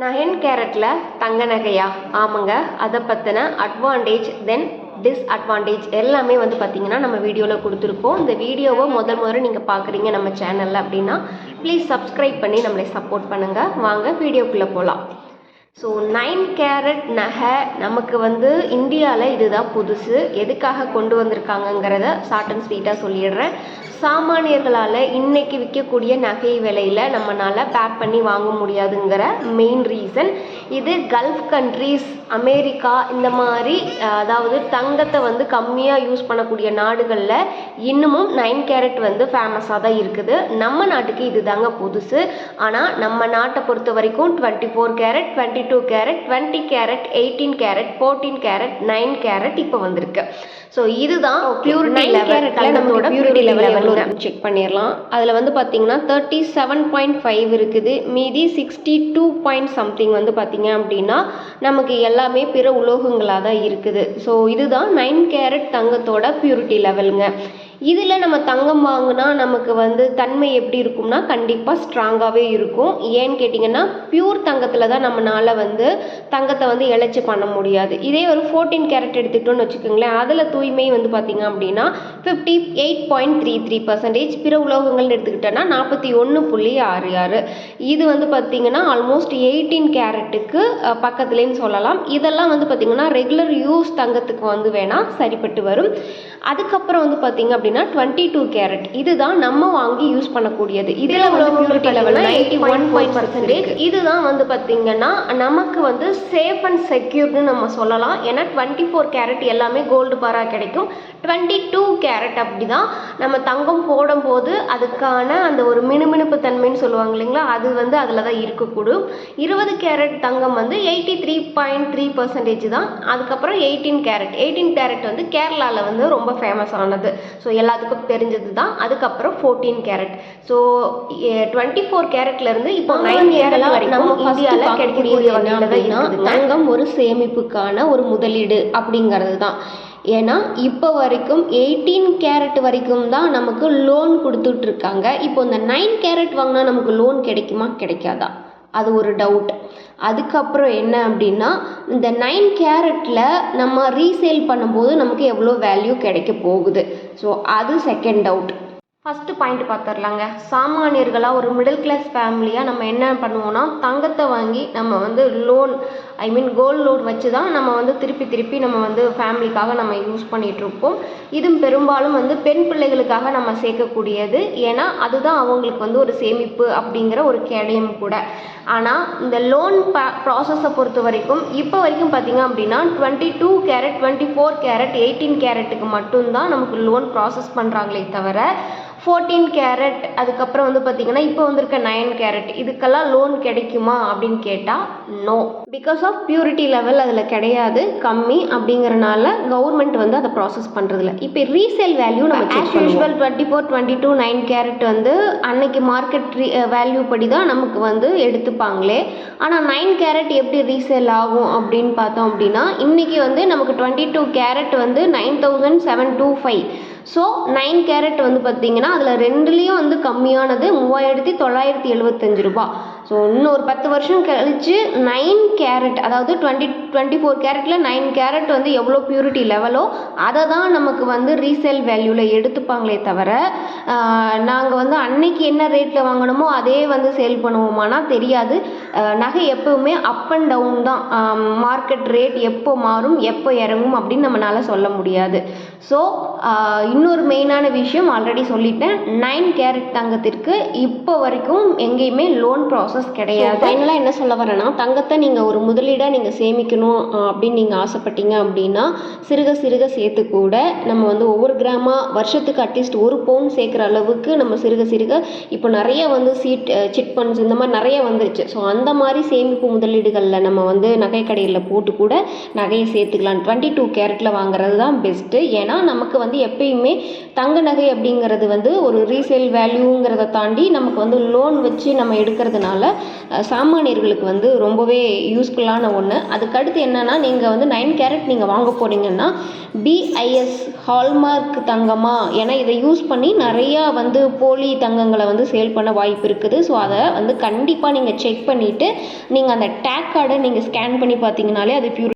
Nine கேரட்டில் தங்க நகையா? ஆமாங்க. அதை பற்றின அட்வான்டேஜ் தென் டிஸ்அட்வான்டேஜ் எல்லாமே வந்து பார்த்தீங்கன்னா நம்ம வீடியோவில் கொடுத்துருக்கோம். இந்த வீடியோவை முதல் முதல்ல நீங்கள் பார்க்குறீங்க நம்ம சேனலில் அப்படின்னா ப்ளீஸ் சப்ஸ்கிரைப் பண்ணி நம்மளை சப்போர்ட் பண்ணுங்கள் வாங்க வீடியோக்குள்ளே போகலாம் ஸோ நைன் கேரட் நகை நமக்கு வந்து இந்தியாவில் இதுதான் புதுசு. எதுக்காக கொண்டு வந்திருக்காங்கங்கிறத ஷார்ட் அண்ட் ஸ்வீட்டாக சொல்லிடுறேன். சாமானியர்களால் இன்னைக்கு விற்கக்கூடிய நகை விலையில் நம்மளால் பேக் பண்ணி வாங்க முடியாதுங்கிற மெயின் ரீசன் இது கல்ஃப் கண்ட்ரீஸ் அமெரிக்கா இந்த மாதிரி அதாவது தங்கத்தை வந்து கம்மியாக யூஸ் பண்ணக்கூடிய நாடுகளில் இன்னமும் நைன் கேரட் வந்து ஃபேமஸாக தான் இருக்குது. நம்ம நாட்டுக்கு இது தாங்க புதுசு. ஆனால் நம்ம நாட்டை பொறுத்த வரைக்கும் twenty four carat twenty two carat twenty carat eighteen carat fourteen carat nine carat இப்போ வந்திருக்கு. ஸோ இதுதான் பியூரிட்டி லெவல் நம்மளோட பியூரிட்டி லெவல் செக் பண்ணிடலாம். அதில் வந்து பார்த்தீங்கன்னா தேர்ட்டி செவன் பாயிண்ட் ஃபைவ் இருக்குது. மீதி சிக்ஸ்டி டூ பாயிண்ட் சம்திங் வந்து பார்த்தீங்க அப்படின்னா நமக்கு எல்லாமே பிற உலோகங்களாக தான் இருக்குது. ஸோ இதுதான் நைன் கேரட் தங்கத்தோட பியூரிட்டி லெவலுங்க இதில் நம்ம தங்கம் வாங்கினா நமக்கு வந்து தன்மை எப்படி இருக்கும்னா கண்டிப்பாக ஸ்ட்ராங்காகவே இருக்கும். ஏன்னு கேட்டிங்கன்னா பியூர் தங்கத்தில் தான் நம்மளால் வந்து தங்கத்தை வந்து இழைச்சி பண்ண முடியாது. இதே ஒரு ஃபோர்டீன் கேரட் எடுத்துக்கிட்டோன்னு வச்சுக்கோங்களேன் அதில் தூய்மை வந்து பார்த்திங்க அப்படின்னா fifty eight point three three percentage பிற உலோகங்கள்னு எடுத்துக்கிட்டோன்னா நாற்பத்தி ஒன்று புள்ளி ஆறு ஆறு. இது வந்து பார்த்திங்கன்னா ஆல்மோஸ்ட் எயிட்டீன் கேரட்டுக்கு பக்கத்துலேன்னு சொல்லலாம். இதெல்லாம் வந்து பார்த்திங்கன்னா ரெகுலர் யூஸ் தங்கத்துக்கு வந்து வேணால் சரிப்பட்டு வரும். அதுக்கப்புறம் வந்து பார்த்தீங்க அப்படின்னா டுவெண்ட்டி டூ கேரட் இதுதான் நம்ம வாங்கி யூஸ் பண்ணக்கூடியது. இதில் வந்து purity level eighty one point percentage இதுதான் வந்து பார்த்தீங்கன்னா நமக்கு வந்து சேஃப் அண்ட் செக்யூர்னு நம்ம சொல்லலாம். ஏன்னா டுவெண்ட்டி ஃபோர் கேரட் எல்லாமே கோல்டு பாரா கிடைக்கும். டுவெண்ட்டி டூ கேரட் அப்படி தான் நம்ம தங்கம் போடும்போது அதுக்கான அந்த ஒரு மினுமினுப்பு தன்மைன்னு சொல்லுவாங்க இல்லைங்களா? அது வந்து அதில் தான் இருக்கக்கூடும். இருபது கேரட் தங்கம் வந்து eighty three point three percentage தான். அதுக்கப்புறம் எயிட்டீன் கேரட் எயிட்டீன் கேரட் வந்து கேரளாவில் வந்து ரொம்ப ஃபேமஸ் ஆனது. ஸோ எல்லாத்துக்கும் தெரிஞ்சது தான் அதுக்கப்புறம் fourteen carat so twenty four கேரட்லேருந்து இப்போ நைன் கேரட் வரைக்கும் இந்தியாவில் கிடைக்கக்கூடிய வகையில் தான் தங்கம் ஒரு சேமிப்புக்கான ஒரு முதலீடு அப்படிங்கிறது தான் ஏன்னா இப்போ வரைக்கும் எயிட்டீன் கேரட் வரைக்கும் தான் நமக்கு லோன் கொடுத்துட்ருக்காங்க இப்போ இந்த நைன் கேரட் வாங்கினா நமக்கு லோன் கிடைக்குமா? கிடைக்காதா? அது ஒரு டவுட் அதுக்கப்புறம் என்ன அப்படின்னா இந்த நைன் கேரட்டில் நம்ம ரீசேல் பண்ணும்போது நமக்கு எவ்வளோ வேல்யூ கிடைக்க போகுது. ஸோ அது செகண்ட் டவுட் ஃபஸ்ட்டு பாயிண்ட் பார்த்துர்லாங்க சாமானியர்களாக ஒரு மிடில் கிளாஸ் ஃபேமிலியாக நம்ம என்ன பண்ணுவோம்னா தங்கத்தை வாங்கி நம்ம வந்து loan I mean gold loan வச்சு தான் நம்ம வந்து திருப்பி திருப்பி நம்ம வந்து ஃபேமிலிக்காக நம்ம யூஸ் பண்ணிகிட்ருப்போம் இதுவும் பெரும்பாலும் வந்து பெண் பிள்ளைகளுக்காக நம்ம சேர்க்கக்கூடியது. ஏன்னா அதுதான் அவங்களுக்கு வந்து ஒரு சேமிப்பு அப்படிங்கிற ஒரு கேடயம் கூட. ஆனால் இந்த லோன் ப்ராசஸை பொறுத்த வரைக்கும் இப்போ வரைக்கும் பார்த்தீங்க அப்படின்னா twenty two carat twenty four carat eighteen கேரட்டுக்கு மட்டும்தான் நமக்கு லோன் ப்ராசஸ் பண்ணுறாங்களே தவிர ஃபோர்டீன் கேரட் அதுக்கப்புறம் வந்து பார்த்திங்கன்னா இப்போ வந்திருக்க நைன் கேரட் இதுக்கெல்லாம் லோன் கிடைக்குமா அப்படின்னு கேட்டால் no because of purity level அதில் கிடையாது கம்மி அப்படிங்கிறனால கவர்மெண்ட் வந்து அதை ப்ராசஸ் பண்ணுறதில்ல இப்போ ரீசேல் வேல்யூ நம்ம as usual twenty four twenty two nine carat வந்து அன்னைக்கு மார்க்கெட் வேல்யூ படி தான் நமக்கு வந்து எடுத்துப்பாங்களே. ஆனால் நைன் கேரட் எப்படி ரீசேல் ஆகும் அப்படின்னு பார்த்தோம் அப்படின்னா இன்றைக்கி வந்து நமக்கு டுவெண்ட்டி டூ கேரட் வந்து nine thousand seven two five so nine carat வந்து பார்த்தீங்கன்னா அதில் ரெண்டுலேயும் வந்து கம்மியானது மூவாயிரத்தி தொள்ளாயிரத்தி எழுபத்தஞ்சு ரூபாய் ஸோ இன்னும் ஒரு பத்து வருஷம் கழிச்சு நைன் கேரட் அதாவது டுவெண்ட்டி டுவெண்ட்டி ஃபோர் கேரட்டில் நைன் கேரட் வந்து எவ்வளோ பியூரிட்டி லெவலோ அதை தான் நமக்கு வந்து ரீசேல் வேல்யூவில் எடுத்துப்பாங்களே தவிர நாங்கள் வந்து அன்னைக்கு என்ன ரேட்டில் வாங்கணுமோ அதே வந்து சேல் பண்ணுவோமானா தெரியாது. நகை எப்போவுமே அப் அண்ட் டவுன் தான். மார்க்கெட் ரேட் எப்போ மாறும் எப்போ இறங்கும் அப்படின்னு நம்மளால சொல்ல முடியாது. ஸோ இன்னொரு மெயினான விஷயம் ஆல்ரெடி சொல்லிட்டேன். நைன் கேரட் தங்கத்திற்கு இப்போ வரைக்கும் எங்கேயுமே லோன் ப்ராசஸ் கிடையாது. ஃபைனலாக என்ன சொல்ல வரேன்னா தங்கத்தை நீங்கள் ஒரு முதலீடாக நீங்கள் சேமிக்கணும் அப்படின்னு நீங்கள் ஆசைப்பட்டீங்க அப்படின்னா சிறுக சிறுக சேர்த்து கூட நம்ம வந்து ஒவ்வொரு கிராமாக வருஷத்துக்கு அட்லீஸ்ட் ஒரு பவுன் சேர்க்குற அளவுக்கு நம்ம சிறுக சிறுக இப்போ நிறைய வந்து சீட் சிட் ஃபண்ட்ஸ் இந்த மாதிரி நிறைய வந்துருச்சு. ஸோ அந்த மாதிரி சேமிப்பு முதலீடுகளில் நம்ம வந்து நகை கடையில் போட்டு கூட நகையை சேர்த்துக்கலாம். டுவெண்ட்டி டூ கேரட்டில் வாங்குறது தான் பெஸ்ட்டு ஏன்னா நமக்கு வந்து எப்பயுமே தங்க நகை அப்படிங்கிறது வந்து ஒரு ரீசேல் வேல்யூங்கிறத தாண்டி நமக்கு வந்து லோன் வச்சு நம்ம எடுக்கிறதுனால சாமானியர்களுக்கு வந்து ரொம்பவே யூஸ்ஃபுல்லான ஒன்று அதுக்கடுத்து என்னென்னா நீங்கள் வந்து நைன் கேரட் நீங்கள் வாங்க போகிறீங்கன்னா பிஐஎஸ் ஹால்மார்க் தங்கமா ஏன்னா இதை யூஸ் பண்ணி நிறையா வந்து போலி தங்கங்களை வந்து சேல் பண்ண வாய்ப்பு இருக்குது. ஸோ அதை வந்து கண்டிப்பாக நீங்கள் செக் பண்ணிவிட்டு நீங்கள் அந்த டேக் கார்டை நீங்கள் ஸ்கேன் பண்ணி பார்த்தீங்கனாலே அது பியூர்